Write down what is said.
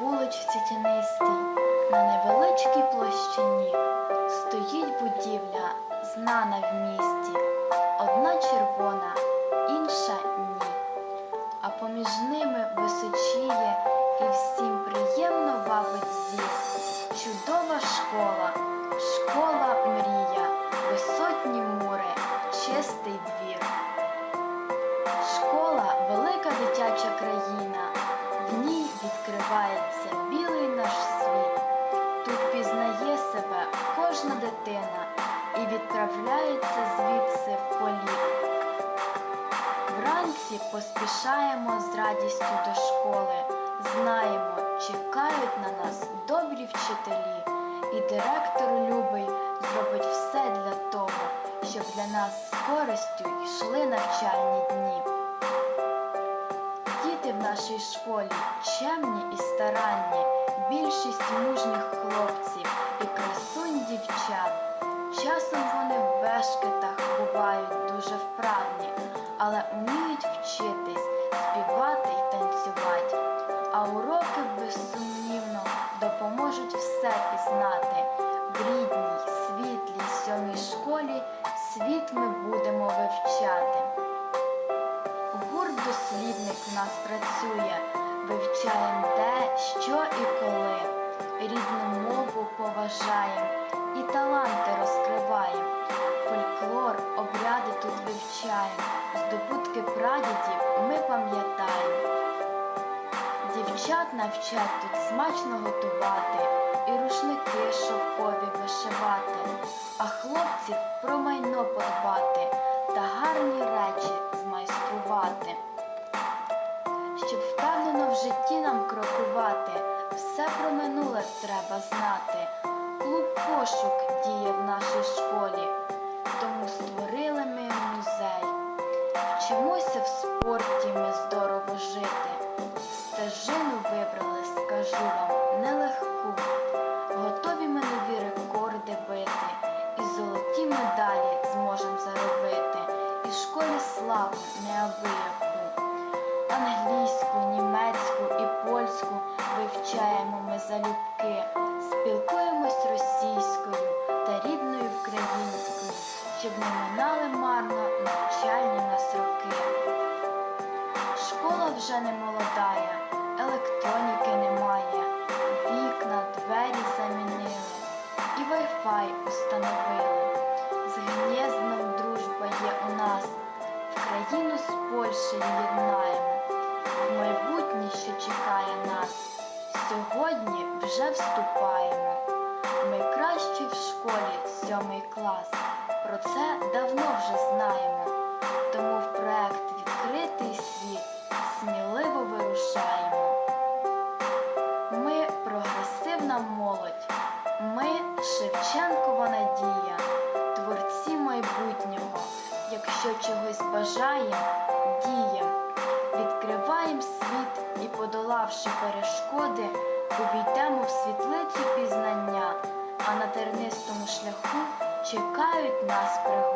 вуличці тінистій, на невеличкій площині стоїть будівля, знана в місті, одна червона, інша ні. А поміж ними височіє і всім приємно вабить зір. Чудова школа, школа мрія, висотні мури, чистий двір. Кожна і відправляється звідси в політ. Вранці поспішаємо з радістю до школи. Знаємо, чекають на нас добрі вчителі, і директор любий зробить все для того, щоб для нас з користю йшли навчальні дні. Нашій школі чемні і старанні, більшість мужніх хлопців і красунь дівчат. Часом вони в бешкетах бувають дуже вправні, але вміють вчитись, співати і танцювати. А уроки безсумнівно допоможуть все пізнати. В рідній, світлій сьомій школі світ ми будемо вивчати. Дослідник в нас працює, вивчаєм де, що і коли, рідну мову поважаєм і таланти розкриваєм, фольклор, обряди тут вивчаєм, здобутки прадідів ми пам'ятаємо. Дівчат навчать тут смачно готувати і рушники шовкові вишивати, а хлопців про майно подбати та гарні речі змайструвати. Щоб впевнено в житті нам крокувати, все про минуле треба знати. Клуб пошук діє в нашій школі, залюбки, спілкуємось російською та рідною українською, щоб не минали марно навчальні нас роки. Школа вже не молодая, електроніки немає, вікна, двері замінили і вай-фай установили. З Гнєздном дружба є у нас, в країну з Польщею єднаємо, в майбутнє, що чекає нас. Сьогодні вже вступаємо. Ми кращі в школі сьомий клас. Про це давно вже знаємо. Тому в проект Відкритий світ сміливо вирушаємо. Ми прогресивна молодь, ми Шевченкова надія, творці майбутнього. Якщо чогось бажаєм, дієм, відкриваєм світ і, подолавши перешкоди, увійдемо в світлицю пізнання, а на тернистому шляху чекають нас пригоди.